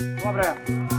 Um abraço.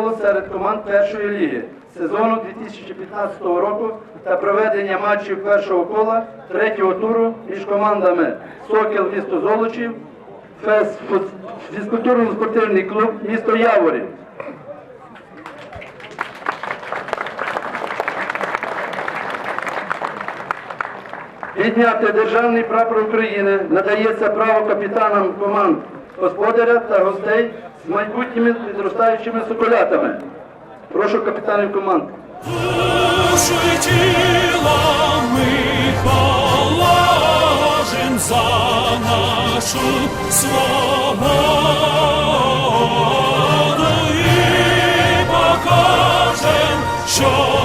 Області серед команд першої ліги сезону 2015 року та проведення матчів першого кола третього туру між командами Сокіл місто Золочів, ФЕС фізкультурно-спортивний клуб місто Яворів. Підняти державний прапор України надається право капітанам команд господаря та гостей з майбутніми зростаючими соколятами. Прошу капітанів команд. За нашу свободу і покажем, що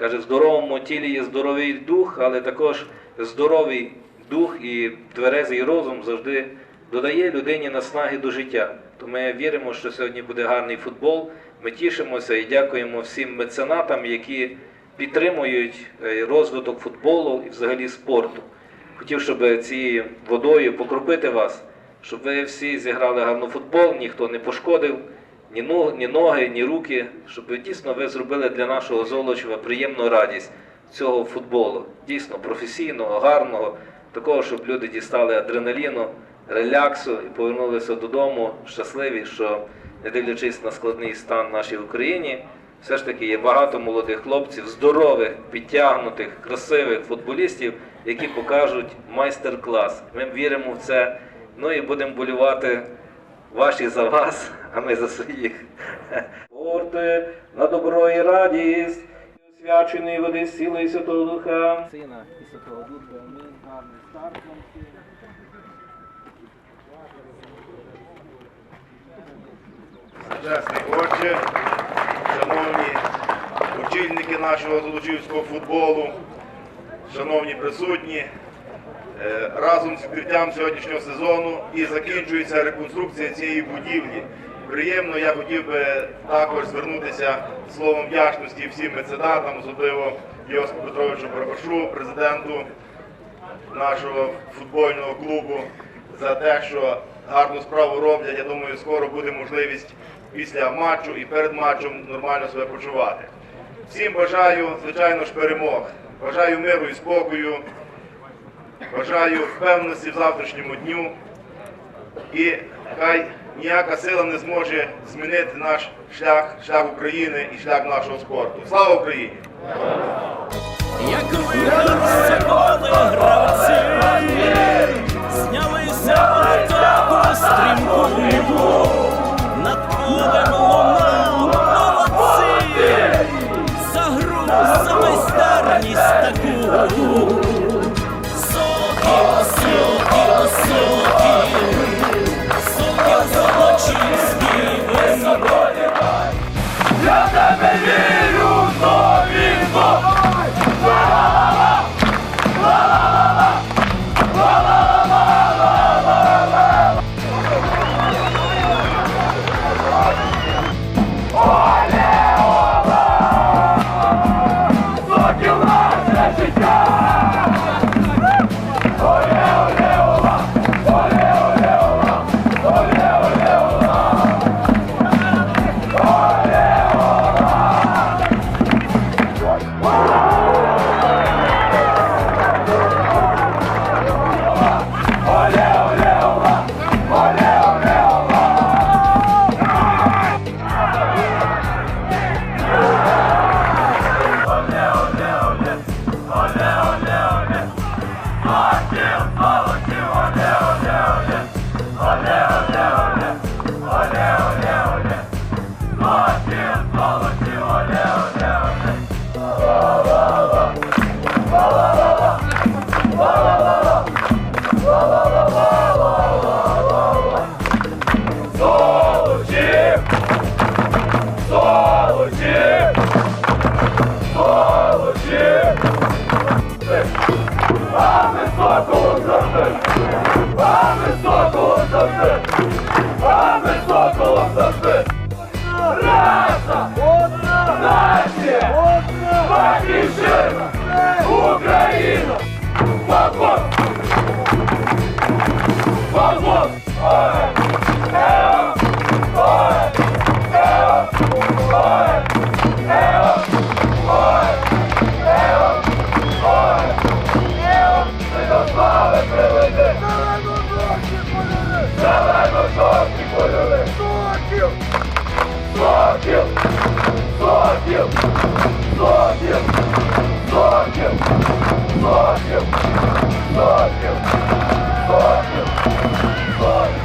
Каже, в здоровому тілі є здоровий дух, але також здоровий дух і тверезий розум завжди додає людині наснаги до життя. То ми віримо, що сьогодні буде гарний футбол. Ми тішимося і дякуємо всім меценатам, які підтримують е, розвиток футболу і взагалі спорту. Хотів, щоб цією водою покропити вас, щоб ви всі зіграли гарно футбол, ніхто не пошкодив ні ноги, ні, ноги, ні руки, щоб ви дійсно ви зробили для нашого Золочева приємну радість цього футболу. Дійсно професійного, гарного, такого, щоб люди дістали адреналіну, реляксу і повернулися додому щасливі, що не дивлячись на складний стан нашій Україні, все ж таки є багато молодих хлопців, здорових, підтягнутих, красивих футболістів, які покажуть майстер-клас. Ми віримо в це. Ну і будемо болювати ваші за вас, а ми за своїх. Порти на добро і радість, освячений води сили Святого Духа. Сина і Святого Духа. Амінь. Гарний старт вам всім. Чесний отче, шановні очільники нашого золочівського футболу, шановні присутні, е, разом з відкриттям сьогоднішнього сезону і закінчується реконструкція цієї будівлі. Приємно. Я хотів би також звернутися словом вдячності всім меценатам, особливо Йосипу Петровичу Барбашу, президенту нашого футбольного клубу, за те, що гарну справу роблять. Я думаю, скоро буде можливість після матчу і перед матчем нормально себе почувати. Всім бажаю, звичайно ж, перемог. Бажаю миру і спокою. Бажаю впевненості в завтрашньому дню. І хай ніяка сила не зможе змінити наш шлях, шлях України і шлях нашого спорту. Слава Україні! як вигралися коли гравці, знялися в атаку стрімку, над полем лунав молодці, за гру, за майстерність таку. Молодці! А ми соколом завжди! Fuck you! Fuck you!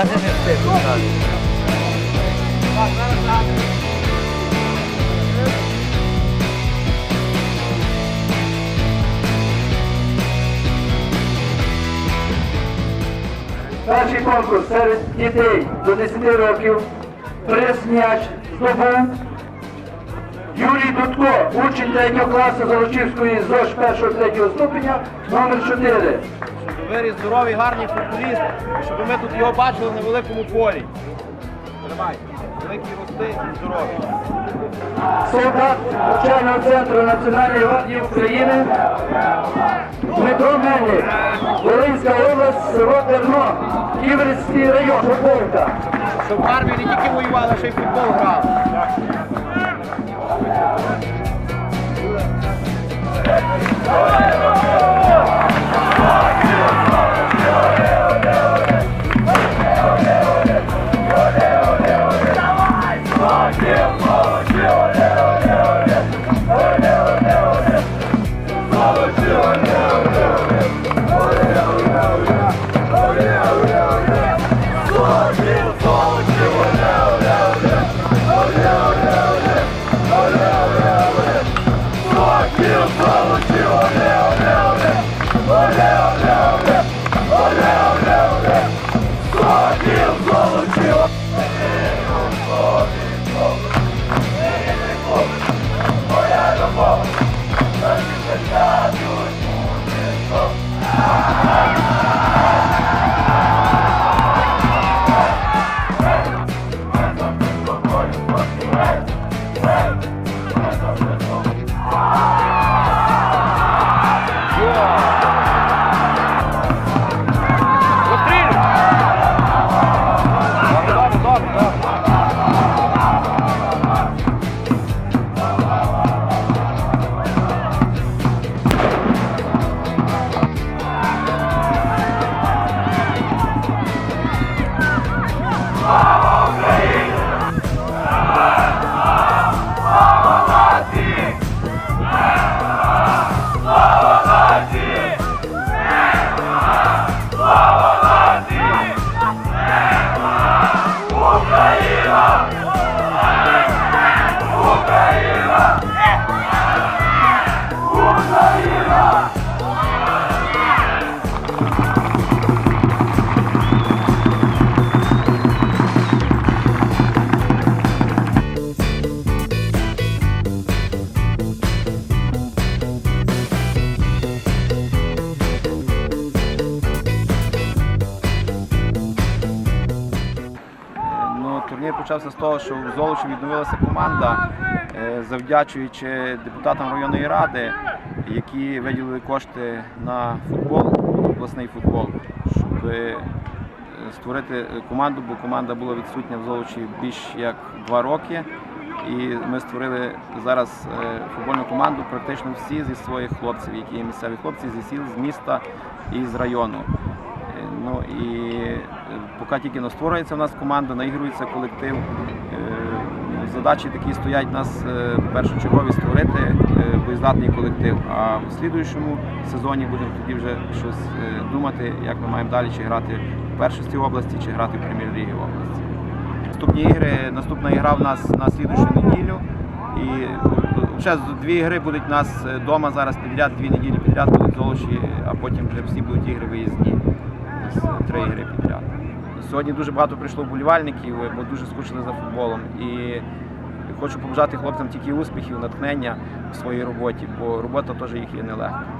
Obrigado, respeito. Obrigado. Znači konkurs, servis je tej. Do 10 rokiv, presnijač, zdobu, Юрій Дудко, учень 3 класу Золочівської ЗОЖ 1-3 ступеня, номер 4. Щоб виріс здоровий, гарний футболіст, щоб ми тут його бачили на великому полі. Тримай. Великий рости і здоровий. Солдат навчального центру Національної гвардії України Дмитро Мельник, Волинська область, село Терно, Ківерський район, Футболка. Щоб в армії не тільки воювали, а ще й футбол Vai, vai, vai. Почався з того, що в Золочі відновилася команда, е, завдячуючи депутатам районної ради, які виділили кошти на футбол, обласний футбол, щоб е, створити команду, бо команда була відсутня в Золочі більш як два роки. І ми створили зараз е, футбольну команду практично всі зі своїх хлопців, які є місцеві хлопці зі сіл, з міста і з району. Ну і е, поки тільки но створюється в нас команда, наігрується колектив. Е, Задачі такі стоять у нас е, першочергові створити боєздатний колектив. А в слідуючому сезоні будемо тоді вже щось думати, як ми маємо далі чи грати в першості області, чи грати в прем'єр-лігі області. Наступні ігри, наступна ігра в нас на слідущу неділю. І ще дві ігри будуть у нас вдома зараз підряд, дві неділі підряд будуть в Золочі, а потім вже всі будуть ігри виїзні. Три ігри підряд. Сьогодні дуже багато прийшло вболівальників, бо дуже скучили за футболом. І хочу побажати хлопцям тільки успіхів, натхнення в своїй роботі, бо робота теж їх є нелегка.